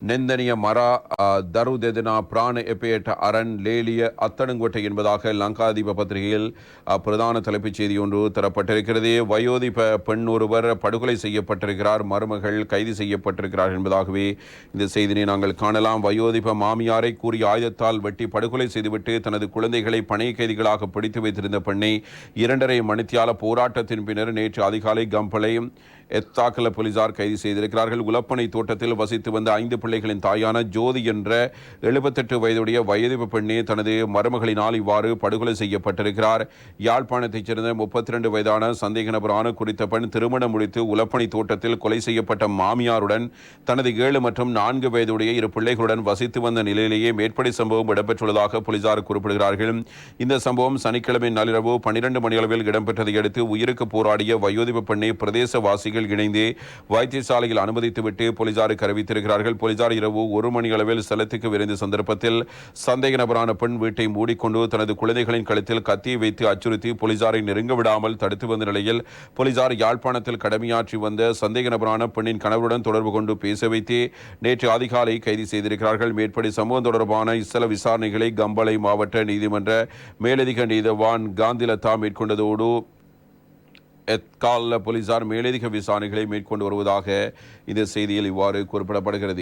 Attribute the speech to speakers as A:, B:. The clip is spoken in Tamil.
A: நெந்தனிய மரா தரு தெதினா பிராண எப்பேட்ட அரண் லேலிய அத்தனங்கோட்டை என்பதாக லங்காதீப பத்திரிகையில் பிரதான தலைப்புச் செய்தி ஒன்று தரப்பட்டிருக்கிறது. வயோதிப பெண் ஒருவர் படுகொலை செய்யப்பட்டிருக்கிறார் மருமகள் கைது செய்யப்பட்டிருக்கிறார் என்பதாகவே இந்த செய்தியினை நாங்கள் காணலாம். வயோதிப மாமியாரை கூறிய ஆயுதத்தால் வெட்டி படுகொலை செய்துவிட்டு தனது குழந்தைகளை பணைய கைதிகளாக பிடித்து வைத்திருந்த பெண்ணை இரண்டரை மணித்தியால போராட்டத்தின் பின்னர் நேற்று அதிகாலை கம்பளை எத்தாக்கல போலீசார் கைது செய்திருக்கிறார்கள். உலப்பனை தோட்டத்தில் வசித்து வந்த ஐந்து பிள்ளைகளின் தாயான ஜோதி என்ற எழுபத்தெட்டு வயதுடைய வயது பெண்ணே தனது மருமகளினால் இவ்வாறு படுகொலை செய்யப்பட்டிருக்கிறார். யாழ்ப்பாணத்தைச் சேர்ந்த முப்பத்தி ரெண்டு வயதான சந்தேக நபரான குறித்த பெண் திருமணம் முடித்து உலப்பனை தோட்டத்தில் கொலை செய்யப்பட்ட மாமியாருடன் தனது ஏழு மற்றும் நான்கு வயதுடைய இரு பிள்ளைகளுடன் வசித்து வந்த நிலையிலேயே மேற்படி சம்பவம் இடம்பெற்றுள்ளதாக போலீசார் குறிப்பிடுகிறார்கள். இந்த சம்பவம் சனிக்கிழமை நள்ளிரவு பன்னிரண்டு மணியளவில் இடம்பெற்றதை அடுத்து உயிருக்கு போராடிய வயோதிப பெண்ணை பிரதேசவாசிகள் இணைந்து வைத்தியசாலையில் அனுமதித்துவிட்டு போலீசாருக்கு அறிவித்திருக்கிறார்கள் போலீசார் இரவு ஒரு மணி அளவில் ஸ்தலத்துக்கு விரைந்த சந்தர்ப்பத்தில் சந்தேக நபரான பெண் வீட்டை மூடிக்கொண்டு தனது குழந்தைகளின் கழுத்தில் கத்தியை வைத்து அச்சுறுத்தி போலீசாரை நெருங்க விடாமல் தடுத்து வந்த நிலையில் போலீசார் யாழ்ப்பாணத்தில் கடமையாற்றி வந்த சந்தேக நபரான பெண்ணின் கணவருடன் தொடர்பு கொண்டு பேச வைத்து நேற்று அதிகாலை கைது செய்திருக்கிறார்கள். மேற்படி சம்பவம் தொடர்பான இசல விசாரணைகளை கம்பளை மாவட்ட நீதிமன்ற மேலதிக நீதவான் காந்திலதா மேற்கொண்டதோடு எத்கால போலீசார் மேலதிக விசாரணைகளை மேற்கொண்டு வருவதாக இந்த செய்தியில் இவ்வாறு குறிப்பிடப்படுகிறது.